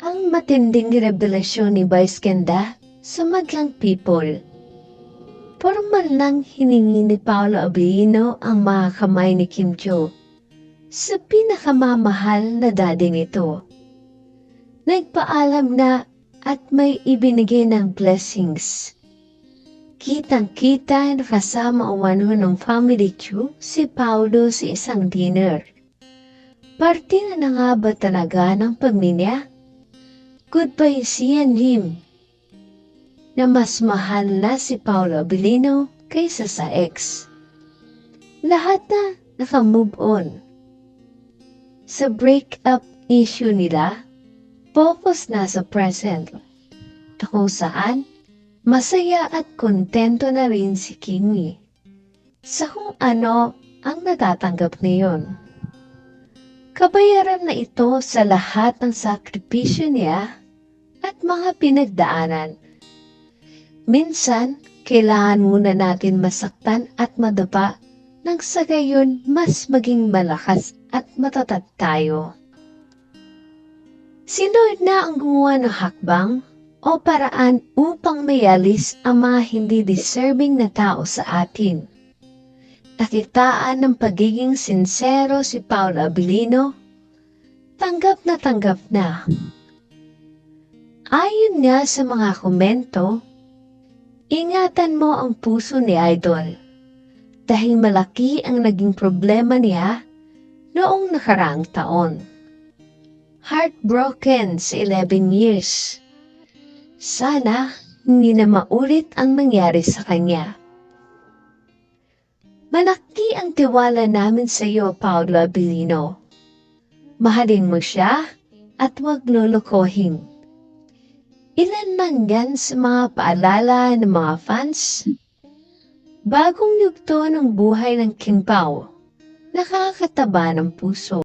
ang matinding revelasyon ni Vice Ganda sa madlang people. Formal lang hiningi ni Paolo Abilino ang mga kamay ni Kim Cho sa pinakamamahal na daddy nito. Nagpaalam na at may ibinigay ng blessings. Kitang-kita na kasama umano ng family Chu si Paolo sa isang dinner. Parte na na nga ba talaga ng pagninya? Goodbye siyan him. Na mas mahal na si Paolo Abilino kaysa sa ex. Lahat na naka-move on. Sa breakup issue nila, focus na sa present. Kung saan, masaya at kontento na rin si Kimi. Sa kung ano ang natatanggap niyon. Kabayaran na ito sa lahat ng sakripisyo niya at mga pinagdaanan. Minsan, kailangan muna natin masaktan at madapa nang sa gayon mas maging malakas at matatag tayo. Sino na ang gumawa ng hakbang o paraan upang mayalis ang mga hindi deserving na tao sa atin? Nakitaan ng pagiging sincero si Paolo Abilino, tanggap na tanggap na. Ayon nga sa mga komento, ingatan mo ang puso ni Idol dahil malaki ang naging problema niya noong nakaraang taon. Heartbroken sa 11 years. Sana hindi na maulit ang nangyari sa kanya. Malaki ang tiwala namin sa iyo, Paolo Abilino. Mahalin mo siya at huwag lulukohin. Ilan man yan sa mga paalala ng mga fans? Bagong yugto ng buhay ng King Pao, nakakataba ng puso.